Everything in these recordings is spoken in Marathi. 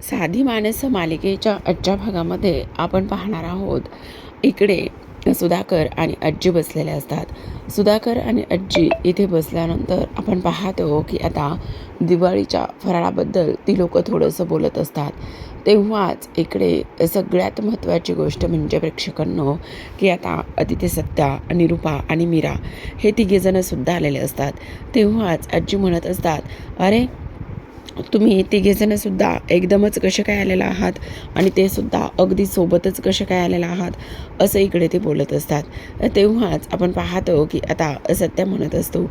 साधी माणसं मालिकेच्या आजच्या भागामध्ये आपण पाहणार आहोत. इकडे सुधाकर आणि आजी बसलेले असतात. सुधाकर आणि आजी इथे बसल्यानंतर आपण पाहतो की आता दिवाळीच्या फराळाबद्दल ती लोक थोडंसं बोलत असतात. तेव्हाच इकडे सगळ्यात महत्त्वाची गोष्ट म्हणजे प्रेक्षकांनो की आता अतिथी सत्या निरुपा आणि मीरा हे तिघेजणंसुद्धा आलेले असतात. तेव्हाच आजी म्हणत असतात अरे तुम्ही तिघेजणंसुद्धा एकदमच कसे काय आलेला आहात? आणि ते सुद्धा अगदी सोबतच कसे काय आलेला आहात? असं इकडे ते बोलत असतात. तेव्हाच आपण पाहतो की आता सत्या म्हणत असतो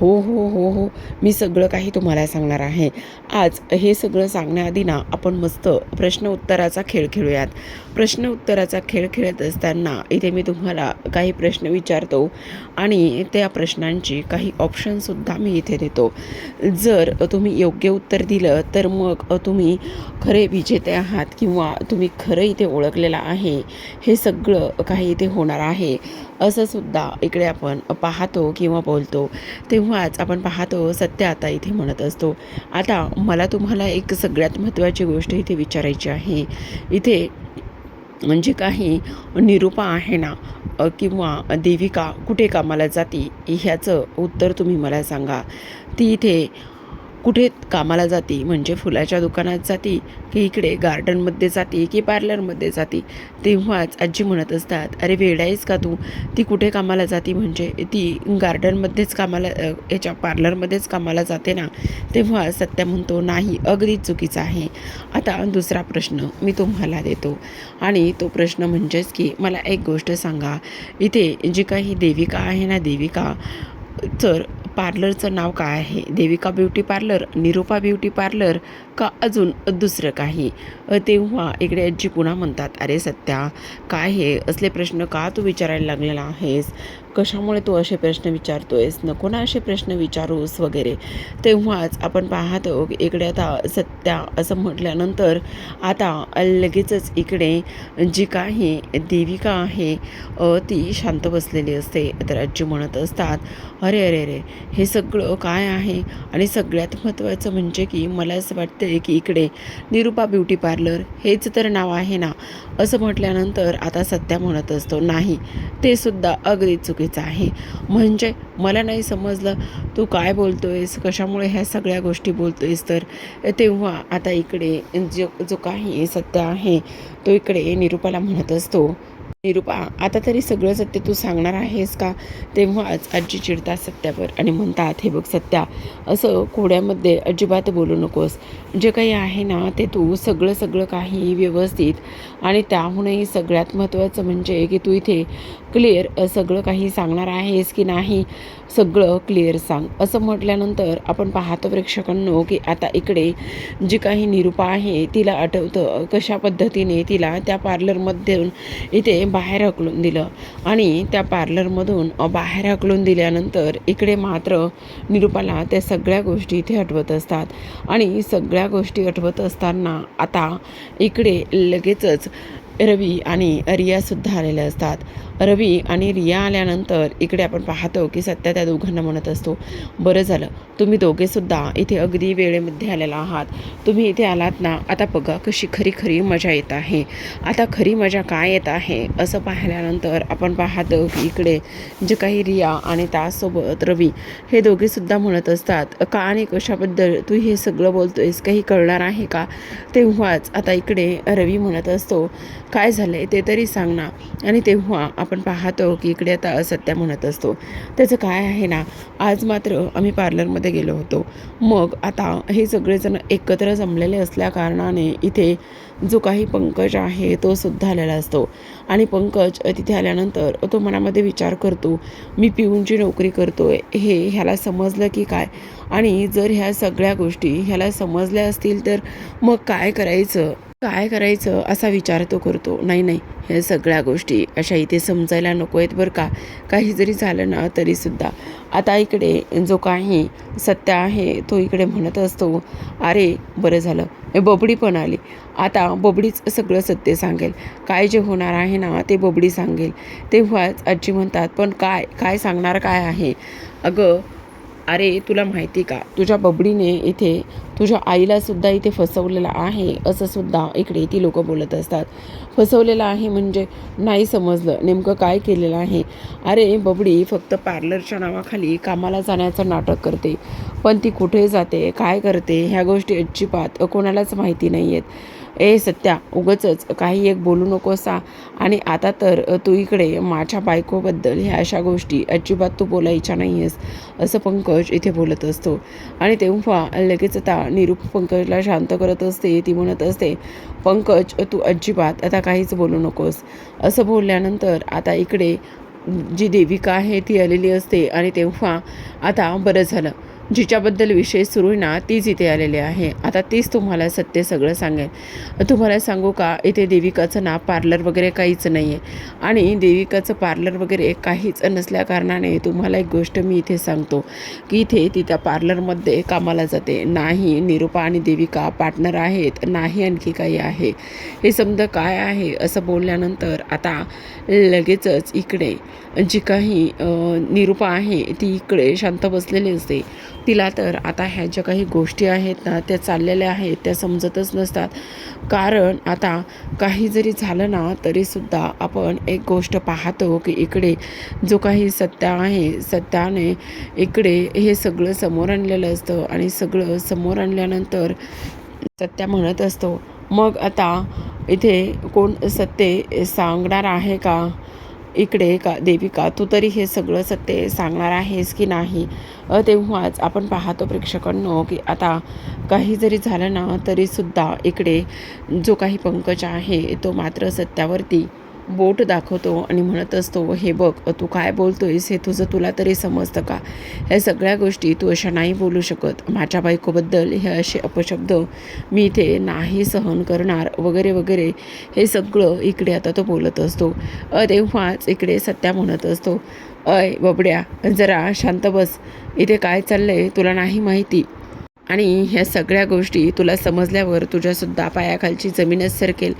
हो हो हो हो मी सगळं काही तुम्हाला सांगणार आहे. आज हे सगळं सांगण्याआधी ना आपण मस्त प्रश्न उत्तराचा खेळ खेळूयात. प्रश्न उत्तराचा खेळ खेळत असताना इथे मी तुम्हाला काही प्रश्न विचारतो आणि त्या प्रश्नांची काही ऑप्शनसुद्धा मी इथे देतो. जर तुम्ही योग्य उत्तर दिलं तर मग तुम्ही खरे विजेते आहात किंवा तुम्ही खरं इथे ओळखलेलं आहे हे सगळं काही इथे होणार आहे. असं सुद्धा इकडे आपण पाहतो किंवा बोलतो. तेव्हाच आपण पाहतो सत्य आता इथे म्हणत असतो. आता मला तुम्हाला एक सगळ्यात महत्त्वाची गोष्ट इथे विचारायची आहे. इथे म्हणजे काही निरूपा आहे ना किंवा देविका कुठे कामाला जाती ह्याचं उत्तर तुम्ही मला सांगा. ती इथे कुठे कामाला जाती म्हणजे फुलाच्या दुकानात जाती की इकडे गार्डनमध्ये जाते की पार्लरमध्ये जाते तेव्हाच आजी म्हणत असतात अरे वेड आहेस का तू? ती कुठे कामाला जाते? म्हणजे ती गार्डनमध्येच कामाला याच्या पार्लरमध्येच कामाला जाते ना? तेव्हा सत्य म्हणतो नाही अगदी चुकीचं आहे. आता दुसरा प्रश्न मी तुम्हाला देतो. आणि तो प्रश्न म्हणजेच की मला एक गोष्ट सांगा. इथे जी काही देविका आहे ना देविका तर पार्लरचं नाव काय आहे? Devika beauty parlour Nirupa beauty parlour का अजून दुसरं काही? तेव्हा इकडे आजी पुन्हा म्हणतात अरे सत्या काय हे? असले प्रश्न का तू विचारायला लागलेला आहेस? कशामुळे तू असे प्रश्न विचारतोयस? नको ना असे प्रश्न विचारूस वगैरे. तेव्हाच आपण पाहतो इकडे आता सत्या असं म्हटल्यानंतर आता लगेचच इकडे जी काही देविका आहे ती शांत बसलेली असते. तर आजी म्हणत असतात अरे अरे अरे हे सगळं काय आहे? आणि सगळ्यात महत्त्वाचं म्हणजे की मला असं वाटतं की इकडे निरूपा ब्युटी पार्लर हेच तर नाव आहे ना? असं म्हटल्यानंतर आता सत्या म्हणत असतो नाही ते सुद्धा अगदी चुकीचं आहे. म्हणजे मला नाही समजलं तू काय बोलतो आहेस कशामुळे ह्या सगळ्या गोष्टी बोलतो आहेस तर तेव्हा आता इकडे जो जो काही सत्य आहे तो इकडे निरूपाला म्हणत असतो. निरूपा आता तरी सगळं सत्य तू सांगणार आहेस का? तेव्हाच आजी चिडतात सत्यावर आणि म्हणतात हे बघ सत्या असं कोड्यामध्ये अजिबात बोलू नकोस. जे काही आहे ना ते तू सगळं सगळं काही व्यवस्थित आणि त्याहूनही सगळ्यात महत्त्वाचं म्हणजे की तू इथे क्लिअर सगळं काही सांगणार आहेस की नाही सगळं क्लिअर सांग. असं म्हटल्यानंतर आपण पाहतो प्रेक्षकांनो की आता इकडे जी काही निरूपा आहे तिला आठवतं कशा पद्धतीने तिला त्या पार्लरमधून इथे बाहेर हकलून दिलं. आणि त्या पार्लरमधून बाहेर हकलून दिल्यानंतर इकडे मात्र निरूपाला त्या सगळ्या गोष्टी इथे आठवत असतात. आणि सगळ्या गोष्टी आठवत असताना आता इकडे लगेचच रवी आणि रियासुद्धा आलेल्या असतात. रवी आणि रिया आल्यानंतर इकडे आपण पाहतो की सत्या त्या दोघांना म्हणत असतो बरं झालं तुम्ही दोघेसुद्धा इथे अगदी वेळेमध्ये आलेला आहात. तुम्ही इथे आलात ना आता बघा कशी खरी खरी मजा येत आहे. आता खरी मजा काय येत आहे? असं पाहिल्यानंतर आपण पाहतो की इकडे जे काही रिया आणि त्यासोबत रवी हे दोघेसुद्धा म्हणत असतात का आणि कशाबद्दल तू हे सगळं बोलतोयस? काही कळणार आहे का? तेव्हाच आता इकडे रवी म्हणत असतो काय झालं आहे ते तरी सांग ना. आणि तेव्हा आपण पाहतो की इकडे आता सत्या म्हणत असतो. त्याचं काय आहे ना आज मात्र आम्ही पार्लरमध्ये गेलो होतो. मग आता हे सगळेजण एकत्र जमलेले असल्या कारणाने इथे जो काही पंकज आहे तो सुद्धा आलेला असतो. आणि पंकज तिथे आल्यानंतर तो मनामध्ये विचार करतो मी पिऊनची नोकरी करतो हे ह्याला समजलं की काय? आणि जर ह्या सगळ्या गोष्टी ह्याला समजल्या असतील तर मग काय करायचं? काय करायचं? असा विचार तो करतो. नाही नाही ह्या सगळ्या गोष्टी अशा इथे समजायला नको आहेत बरं का. काही जरी झालं ना तरीसुद्धा आता इकडे जो काही सत्य आहे तो इकडे म्हणत असतो अरे बरं झालं. हे बबडी पण आली. आता बबडीच सगळं सत्य सांगेल. काय जे होणार आहे ना ते बबडी सांगेल. तेव्हाच आजी म्हणतात पण काय काय सांगणार काय आहे? अगं अरे तुला माहिती का? तुझ्या बबडीने इथे तुझ्या आईला सुद्धा इथे फसवलेलं आहे असं सुद्धा इकडे ती लोक बोलत असतात. फसवलेलं आहे म्हणजे नाही समजलं नेमकं काय केलेलं आहे? अरे बबडी फक्त पार्लरच्या नावाखाली कामाला जाण्याचं नाटक करते पण ती कुठे जाते काय करते ह्या गोष्टी अजिबात कोणालाच माहिती नाही आहेत ए सत्या उगचच काही एक बोलू नकोसा. आणि आता तर तू इकडे माझ्या बायकोबद्दल ह्या अशा गोष्टी अजिबात तू बोलायच्या नाही आहेस असं पंकज इथे बोलत असतो. आणि तेव्हा लगेच आता निरूप पंकजला शांत करत असते ती म्हणत असते पंकज तू अजिबात आता काहीच बोलू नकोस. असं बोलल्यानंतर आता इकडे जी देविका आहे ती आलेली असते. आणि तेव्हा आता बरं झालं. जिच्याबद्दल विषय सुरू आहे ना तीच इथे आलेली आहे. आता तीच तुम्हाला सत्य सगळं सांगेल. तुम्हाला सांगू का इथे देविकाचं ना पार्लर वगैरे काहीच नाही आहे आणि देविकाचं पार्लर वगैरे काहीच नसल्या कारणाने तुम्हाला एक गोष्ट मी इथे सांगतो की इथे ती त्या पार्लरमध्ये कामाला जाते. नाही निरूपा आणि देविका पार्टनर आहेत नाही आणखी काही आहे. हे समजा काय आहे असं बोलल्यानंतर आता लगेचच इकडे जी काही निरुपा निरूपा आहे ती इकडे शांत बसलेली असते. तिला तर आता ह्या ज्या काही गोष्टी आहेत ना त्या चाललेल्या आहेत त्या समजतच नसतात. कारण आता काही जरी झालं ना तरीसुद्धा आपण एक गोष्ट पाहतो की इकडे जो काही सत्या आहे सत्याने इकडे हे सगळं समोर आणलेलं असतं आणि सगळं समोर आणल्यानंतर सत्या म्हणत असतो. मग आता इथे कोण सत्य सांगणार आहे का? इकडे का देविका तू तरी हे सगळं सत्य सांगणार आहेस की नाही? तेव्हाच आपण पाहतो प्रेक्षकांनो की आता काही जरी झालं ना तरीसुद्धा इकडे जो काही पंकज आहे तो मात्र सत्यावरती बोट दाखवतो आणि म्हणत असतो हे बघ तू काय बोलतोयस हे तुझं तुला तरी समजतं का? ह्या सगळ्या गोष्टी तू अशा नाही बोलू शकत. माझ्या बायकोबद्दल हे असे अपशब्द मी इथे नाही सहन करणार वगैरे वगैरे हे सगळं इकडे आता तो बोलत असतो. अ तेव्हाच इकडे सत्या म्हणत असतो अय बबड्या जरा शांत बस. इथे काय चाललंय तुला नाही माहिती. आणि ह्या सगळ्या गोष्टी तुला समजल्यावर तुझ्यासुद्धा पायाखालची जमीनच सरकेल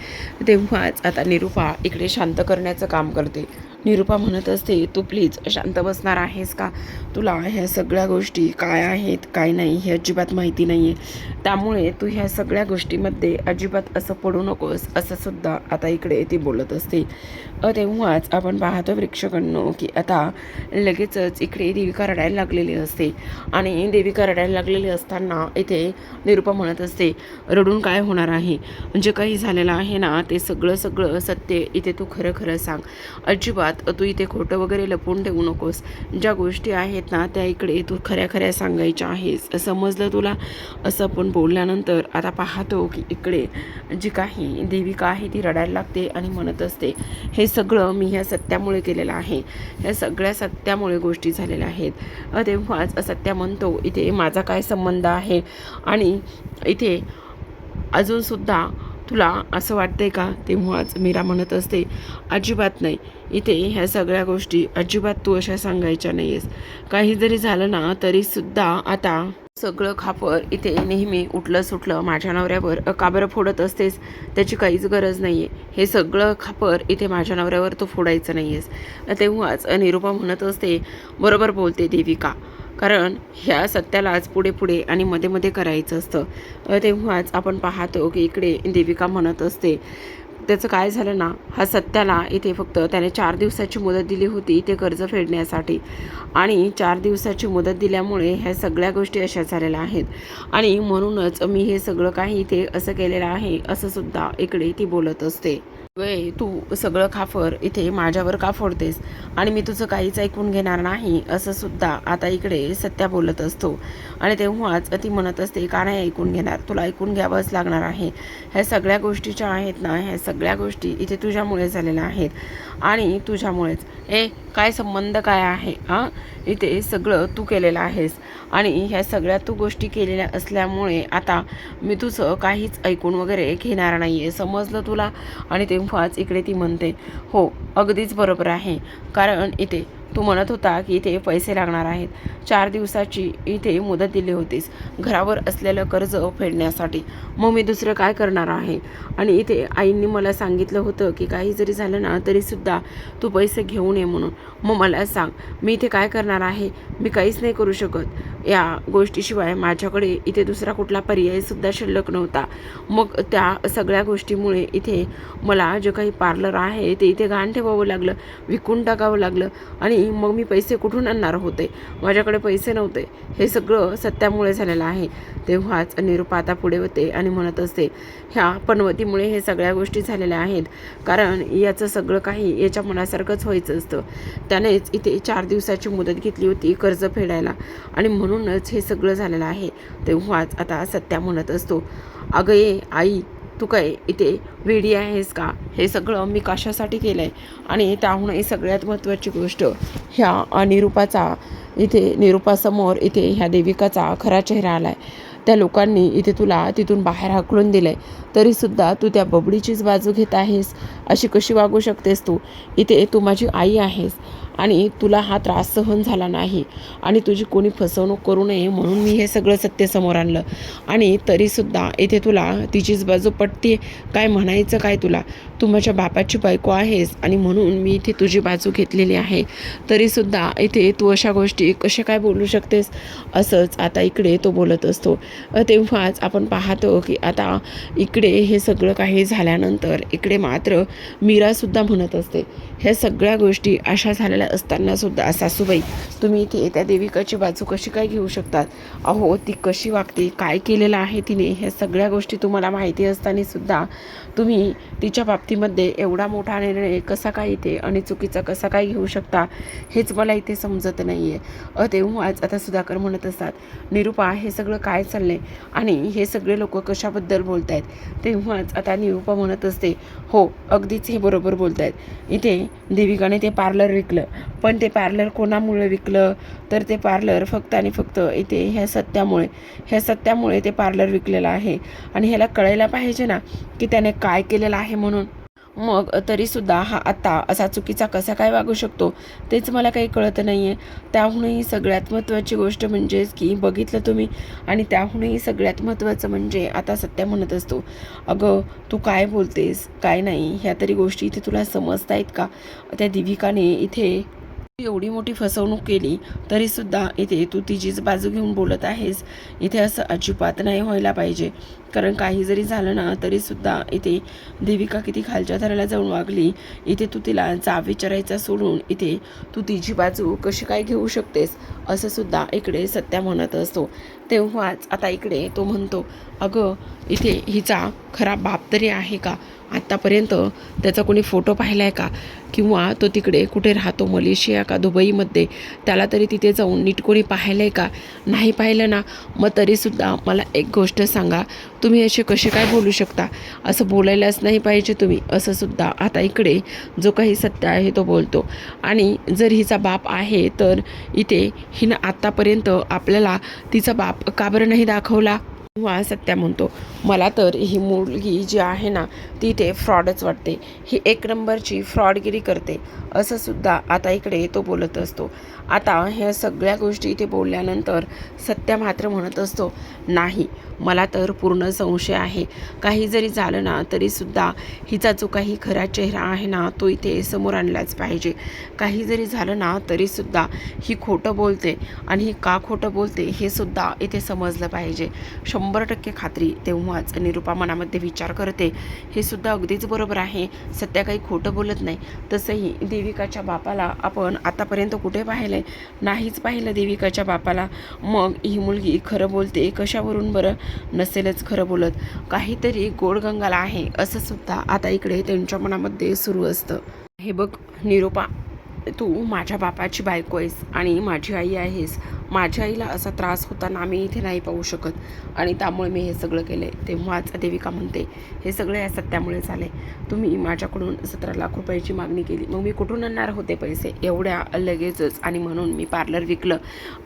तेव्हाच आता निरूपा इकडे शांत करण्याचं काम करते. निरूपा म्हणत असते तू प्लीज शांत बसणार आहेस का? तुला ह्या सगळ्या गोष्टी काय आहेत काय नाही हे अजिबात माहिती नाही आहे त्यामुळे तू ह्या सगळ्या गोष्टीमध्ये अजिबात असं पडू नकोस असं सुद्धा आता इकडे ती बोलत असते. तेव्हाच आपण पाहतो वृक्षकडनं की आता लगेचच इकडे देविका रडायला लागलेली असते. आणि देविका रडायला लागलेली असताना इथे निरूपा म्हणत असते रडून काय होणार आहे? जे काही झालेलं आहे ना ते सगळं सगळं सत्य इथे तू खरं खरं सांग. अजिबात तू इथे खोटं वगैरे लपवून ठेवू नकोस. ज्या गोष्टी आहेत ना त्या इकडे तू खऱ्या खऱ्या सांगायच्या आहेस. समजलं तुला? असं आपण बोलल्यानंतर आता पाहतो की इकडे जी काही देविका आहे ती रडायला लागते आणि म्हणत असते हे सगळं मी ह्या सत्यामुळे केलेलं आहे. ह्या सगळ्या सत्यामुळे गोष्टी झालेल्या आहेत. तेव्हाच सत्या म्हणतो इथे माझा काय संबंध आहे? आणि इथे अजूनसुद्धा तुला असं वाटतंय का? तेव्हाच मीरा म्हणत असते अजिबात नाही. इथे ह्या सगळ्या गोष्टी अजिबात तू अशा सांगायच्या नाही आहेस काही जरी झालं ना तरीसुद्धा आता सगळं खापर इथे नेहमी उठलं सुटलं माझ्या नवऱ्यावर का बरं फोडत असतेस त्याची काहीच गरज नाही आहे हे सगळं खापर इथे माझ्या नवऱ्यावर तू फोडायचं नाही आहेस तेव्हाच निरूपा म्हणत असते बरोबर बोलते देविका. कारण ह्या सत्यालाच पुढे पुढे आणि मध्ये मध्ये करायचं असतं. तेव्हाच आपण पाहतो की इकडे देविका म्हणत असते त्याचं काय झालं ना? हा सत्याला इथे फक्त त्याने चार दिवसाची मुदत दिली होती ते कर्ज फेडण्यासाठी. आणि चार दिवसाची मुदत दिल्यामुळे ह्या सगळ्या गोष्टी अशा झालेल्या आहेत. आणि म्हणूनच मी हे सगळं काही इथे असं केलेलं आहे असंसुद्धा इकडे ती बोलत असते. वे तू सगळं खाफर इथे माझ्यावर का फोडतेस आणि मी तुझं काहीच ऐकून घेणार नाही असं सुद्धा आता इकडे सत्या बोलत असतो. आणि तेव्हाच ती म्हणत असते का नाही ऐकून घेणार? तुला ऐकून घ्यावंच लागणार आहे. ह्या सगळ्या गोष्टीच्या आहेत ना ह्या सगळ्या गोष्टी इथे तुझ्यामुळे झालेल्या आहेत. आणि तुझ्यामुळेच. ए काय संबंध काय आहे? हां? इथे सगळं तू केलेलं आहेस. आणि ह्या सगळ्या तू गोष्टी केलेल्या असल्यामुळे आता मी तुझं काहीच ऐकून वगैरे घेणार नाही आहे समजलं तुला? आणि तेव्हाच इकडे ती म्हणते हो अगदीच बरोबर आहे. कारण इथे तू म्हणत होता की इथे पैसे लागणार आहेत. चार दिवसाची इथे मुदत दिली होतीस. घरावर असलेलं कर्ज फेडण्यासाठी. मग मी दुसरं काय करणार आहे? आणि इथे आईंनी मला सांगितलं होतं की काही जरी झालं ना तरीसुद्धा तू पैसे घेऊन ये म्हणून. मग मला सांग मी इथे काय करणार आहे? मी काहीच नाही करू शकत. या गोष्टीशिवाय माझ्याकडे इथे दुसरा कुठला पर्यायसुद्धा शिल्लक नव्हता. मग त्या सगळ्या गोष्टीमुळे इथे मला जे काही पार्लर आहे ते इथे घाण ठेवावं लागलं विकून टाकावं लागलं. आणि मग मी पैसे कुठून आणणार होते? माझ्याकडे पैसे नव्हते. हे सगळं सत्यामुळे झालेलं आहे. तेव्हाच निरूपा आता पुढे होते आणि म्हणत असते ह्या पनवतीमुळे हे सगळ्या गोष्टी झालेल्या आहेत. कारण याचं सगळं काही याच्या मनासारखंच व्हायचं असतं. त्यानेच इथे चार दिवसाची मुदत घेतली होती कर्ज फेडायला. आणि म्हणूनच हे सगळं झालेलं आहे. तेव्हाच आता सत्या म्हणत असतो अगं ये आई तू काय इथे वेडी आहेस का? हे सगळं मी कशासाठी केलं आहे आणि त्याहूनही सगळ्यात महत्त्वाची गोष्ट ह्या अनिरूपाचा इथे निरूपासमोर इथे ह्या देविकाचा खरा चेहरा आला आहे त्या लोकांनी इथे तुला तिथून बाहेर हाकलून दिलं आहे तरीसुद्धा तू त्या बबडीचीच बाजू घेत आहेस. अशी कशी वागू शकतेस तू? इथे तू माझी आई आहेस. आणि तुला हा त्रास सहन झाला नाही आणि तुझी कोणी फसवणूक करू नये म्हणून मी हे सगळं सत्य समोर आणलं. आणि तरीसुद्धा इथे तुला तिचीच बाजू पटते काय म्हणायचं काय तुला? तू माझ्या बापाची बायको आहेस आणि म्हणून मी इथे तुझी बाजू घेतलेली आहे. तरीसुद्धा इथे तू अशा गोष्टी कशा काय बोलू शकतेस? असंच आता इकडे तो बोलत असतो. तेव्हाच आपण पाहतो की आता इकडे हे सगळं काही झाल्यानंतर इकडे मात्र मीरासुद्धा म्हणत असते. ह्या सगळ्या गोष्टी अशा झालेल्या असताना सुद्धा सासूबाई तुम्ही इथे त्या देविकाची बाजू कशी काय घेऊ शकतात? अहो ती कशी वागते? काय केलेलं आहे तिने? ह्या सगळ्या गोष्टी तुम्हाला माहिती असताना सुद्धा तुम्ही तिच्या बाबतीमध्ये एवढा मोठा निर्णय कसा काय इथे आणि चुकीचा कसा काय घेऊ शकता हेच मला इथे समजत नाही आहे अ तेव्हाच आता सुधाकर म्हणत असतात निरुपा हे सगळं काय चाललंय? आणि हे सगळे लोक कशाबद्दल बोलत आहेत तेव्हाच आता निरुपा म्हणत असते हो अगदीच हे बरोबर बोलत आहेत इथे देविकाने ते पार्लर विकलं. पण ते पार्लर कोणामुळे विकलं? तर ते पार्लर फक्त आणि फक्त इथे ह्या सत्यामुळे. ह्या सत्यामुळे ते पार्लर विकलेलं आहे. आणि ह्याला कळायला पाहिजे ना की त्याने काय केलेलं आहे म्हणून. मग तरीसुद्धा हा आत्ता असा चुकीचा कसा काय वागू शकतो तेच मला काही कळत नाही आहे त्याहूनही सगळ्यात महत्त्वाची गोष्ट म्हणजेच की बघितलं तुम्ही आणि त्याहूनही सगळ्यात महत्त्वाचं म्हणजे आता सत्या म्हणत असतो. अगं तू काय बोलतेस काय नाही ह्या तरी गोष्टी इथे तुला समजतायत का? त्या दिविकाने इथे एवढी मोठी फसवणूक केली तरीसुद्धा इथे तू तिचीच बाजू घेऊन बोलत आहेस. इथे असं अजिबात नाही व्हायला पाहिजे. कारण काही जरी झालं ना तरीसुद्धा इथे देविका किती खालच्या थराला जाऊन वागली. इथे तू तिला जा विचारायचा सोडून इथे तू तिची बाजू कशी काय घेऊ शकतेस असं सुद्धा इकडे सत्या म्हणत असतो. तेव्हाच आता इकडे तो म्हणतो अगं इथे हिचा खरा बाप तरी आहे का? आत्तापर्यंत त्याचा कोणी फोटो पाहिला आहे का? किंवा तो तिकडे कुठे राहतो? मलेशिया का? दुबईमध्ये? त्याला तरी तिथे जाऊन नीट कोणी पाहिलं आहे का? नाही पाहिलं ना? मग तरीसुद्धा मला एक गोष्ट सांगा. तुम्ही असे कसे काय बोलू शकता? असं बोलायलाच नाही पाहिजे तुम्ही. असंसुद्धा आता इकडे जो काही सत्य आहे तो बोलतो. आणि जर हिचा बाप आहे तर इथे हिनं आत्तापर्यंत आपल्याला तिचा बाप का बरं नाही दाखवला? किंवा सत्या म्हणतो. मला तर ही मुलगी जी आहे ना ती ते फ्रॉडच वाटते. ही एक नंबरची फ्रॉडगिरी करते. असं सुद्धा आता इकडे तो बोलत असतो. आता ह्या सगळ्या गोष्टी इथे बोलल्यानंतर सत्या मात्र म्हणत असतो नाही मला तर पूर्ण संशय आहे. काही जरी झालं ना तरीसुद्धा हिचा जो काही खरा चेहरा आहे ना तो इथे समोर आणलाच पाहिजे. काही जरी झालं ना तरीसुद्धा ही खोटं बोलते आणि ही का खोटं बोलते हे सुद्धा इथे समजलं पाहिजे. शंभर टक्के खात्री तेव्हाच निरुपा मनामध्ये विचार करते. हे सुद्धा अगदीच बरोबर आहे. सध्या काही खोटं बोलत नाही. तसंही देविकाच्या बापाला आपण आतापर्यंत कुठे पाहिलं आहे नाहीच पाहिलं देविकाच्या बापाला. मग ही मुलगी खरं बोलते कशावरून बरं? नसेलच खरं बोलत. काहीतरी गोडगंगाला आहे असं सुद्धा आता इकडे त्यांच्या मनामध्ये सुरू असतं. हे बघ निरोपा तू माझ्या बापाची बायको आहेस आणि माझी आई आहेस. माझ्या आईला असा त्रास होताना आम्ही इथे नाही पाहू शकत. आणि त्यामुळे मी हे सगळं केलं आहे तेव्हाच देविका म्हणते हे सगळं या सत्यामुळे झाले. तुम्ही माझ्याकडून सतरा लाख रुपयाची मागणी केली. मग मी कुठून आणणार होते पैसे? एवढ्या लगेचच आणि म्हणून मी पार्लर विकलं.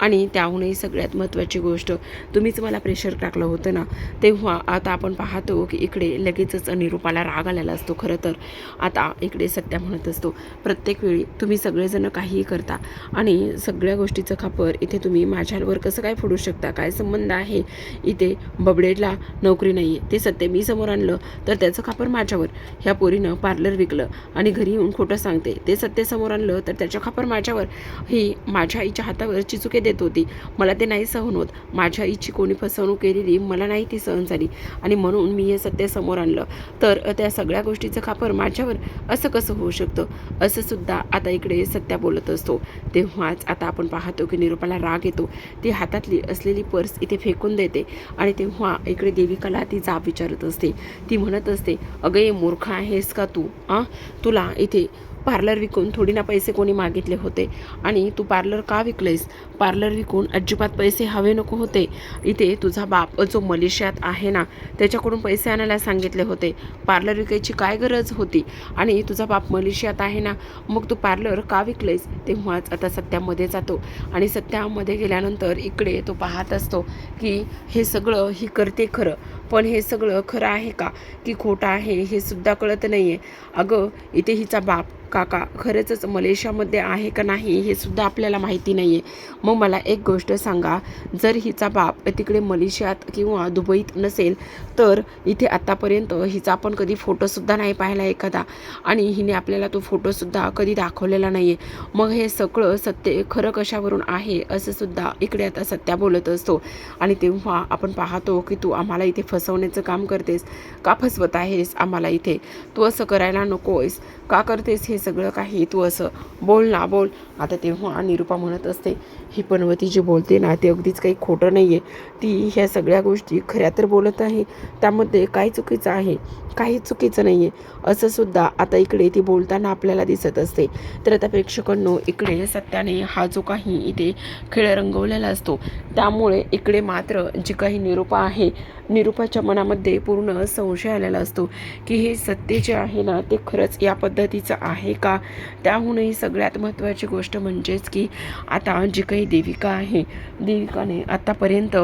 आणि त्याहूनही सगळ्यात महत्त्वाची गोष्ट तुम्हीच मला प्रेशर टाकलं होतं ना? तेव्हा आता आपण पाहतो की इकडे लगेचच निरूपाला राग आलेला असतो खरं तर. आता इकडे सत्या म्हणत असतो प्रत्येक वेळी तुम्ही सगळेजण काहीही करता आणि सगळ्या गोष्टीचं खापर इथे तुम्ही तुम्ही माझ्यावर कसं काय फोडू शकता? काय संबंध आहे? इथे बबडेला नोकरी नाही आहे ते सत्य मी समोर आणलं तर त्याचं खापर माझ्यावर. ह्या पोरीनं पार्लर विकलं आणि घरी येऊन खोटं सांगते. ते सत्य समोर आणलं तर त्याचं खापर माझ्यावर. ही माझ्या आईच्या हातावर चिचुके देत होती. मला ते नाही सहन होत. माझ्या आईची कोणी फसवणूक केलेली मला नाही ती सहन झाली. आणि म्हणून मी हे सत्य समोर आणलं. तर त्या सगळ्या गोष्टीचं खापर माझ्यावर असं कसं होऊ शकतं? असं सुद्धा आता इकडे सत्या बोलत असतो. तेव्हाच आता आपण पाहतो की निरूपाला राग येतो. ती हातातली असलेली पर्स इथे फेकून देते आणि तेव्हा इकडे देविकाला ती जाब विचारत असते. ती म्हणत असते अगं ये मूर्ख आहेस का तू? आ? तुला इथे पार्लर विकून थोडी ना पैसे कोणी मागितले होते. आणि तू पार्लर का विकलेस पार्लर विकून अजिबात पैसे हवे नको होते. इथे तुझा बाप जो मलेशियात आहे ना त्याच्याकडून पैसे आणायला सांगितले होते. पार्लर विकायची काय गरज होती? आणि तुझा बाप मलेशियात आहे ना मग तू पार्लर का विकलेस तेव्हाच आता सत्यामध्ये जातो. आणि सत्यामध्ये गेल्यानंतर इकडे तो पाहत असतो की हे सगळं ही करते खरं. पण हे सगळं खरं आहे का? की खोटं आहे हे सुद्धा कळत नाही आहे अगं इथे हिचा बाप काका खरंच मलेशियामध्ये आहे का नाही हे सुद्धा आपल्याला माहिती नाही आहे मग मला एक गोष्ट सांगा जर हिचा बाप तिकडे मलेशियात किंवा दुबईत नसेल तर इथे आत्तापर्यंत हिचा आपण कधी फोटोसुद्धा नाही पाहिला एखादा. आणि हिने आपल्याला तो फोटोसुद्धा कधी दाखवलेला नाही आहे मग हे सगळं सत्य खरं कशावरून आहे असं सुद्धा इकडे आता सत्या बोलत असतो. आणि तेव्हा आपण पाहतो की तू आम्हाला इथे फसवण्याचं काम करतेस. का फसवत आहेस आम्हाला इथे? तू असं करायला नको आहेस का करतेस हे सगळं काही तू असं बोल ना बोल. आता तेव्हा निरूपा म्हणत असते ही पनवती जी बोलते ना ते अगदीच काही खोटं नाही आहे ती ह्या सगळ्या गोष्टी खऱ्या तर बोलत आहे त्यामध्ये काय चुकीचं आहे काही चुकीचं नाही आहे असंसुद्धा आता इकडे ती बोलताना आपल्याला दिसत असते. तर आता प्रेक्षकांनो इकडे सत्याने हा जो काही इथे खेळ रंगवलेला असतो त्यामुळे इकडे मात्र जी काही निरूपा आहे निरूपाच्या मनामध्ये पूर्ण संशय आलेला असतो की हे सत्य जे आहे ना ते खरंच या पद्धतीचं आहे. का? त्याहूनही सगळ्यात महत्त्वाची गोष्ट म्हणजेच की आता जी काही देविका आहे देविकाने आत्तापर्यंत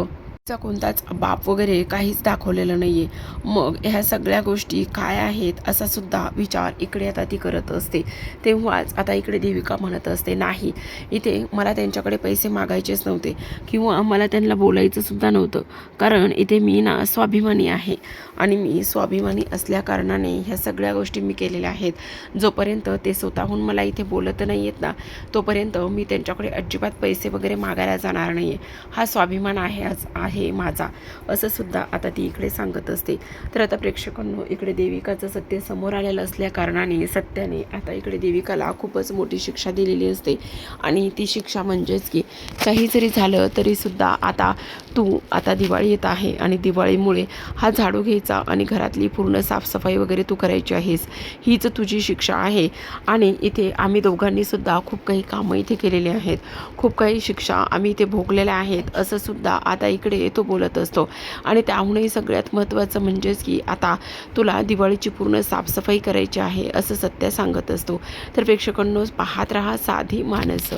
चा कोणताच बाप वगैरे काहीच दाखवलेलं नाही आहे मग ह्या सगळ्या गोष्टी काय आहेत असा सुद्धा विचार इकडे आता ती करत असते. तेव्हाच आता इकडे देविका म्हणत असते नाही इथे मला त्यांच्याकडे पैसे मागायचेच नव्हते किंवा मला त्यांना बोलायचं सुद्धा नव्हतं. कारण इथे मी ना स्वाभिमानी आहे आणि मी स्वाभिमानी असल्या कारणाने ह्या सगळ्या गोष्टी मी केलेल्या आहेत. जोपर्यंत ते स्वतःहून मला इथे बोलत नाही आहेत ना तोपर्यंत मी त्यांच्याकडे अजिबात पैसे वगैरे मागायला जाणार नाही आहे हा स्वाभिमान आहे आज आहे माझा असं सुद्धा आता ती इकडे सांगत असते. तर आता प्रेक्षकांनो इकडे देविकाचं सत्य समोर आलेलं असल्या कारणाने सत्याने आता इकडे देविकाला खूपच मोठी शिक्षा दिलेली असते. आणि ती शिक्षा म्हणजेच की काही जरी झालं तरी सुद्धा आता तू आता दिवाळी येत आहे आणि दिवाळीमुळे हा झाडू घ्यायचा आणि घरातली पूर्ण साफसफाई वगैरे तू करायची आहेस हीच तुझी शिक्षा आहे. आणि इथे आम्ही दोघांनी सुद्धा खूप काही कामं इथे केलेली आहेत. खूप काही शिक्षा आम्ही इथे भोगलेल्या आहेत असं सुद्धा आता इकडे म्हणजे तो बोलत असतो. आणि त्याहूनही सगळ्यात महत्त्वाचं म्हणजेच की आता तुला दिवाळीची पूर्ण साफसफाई करायची आहे असं सत्य सांगत असतो. तर प्रेक्षकांनो पाहत राहा साधी माणसं.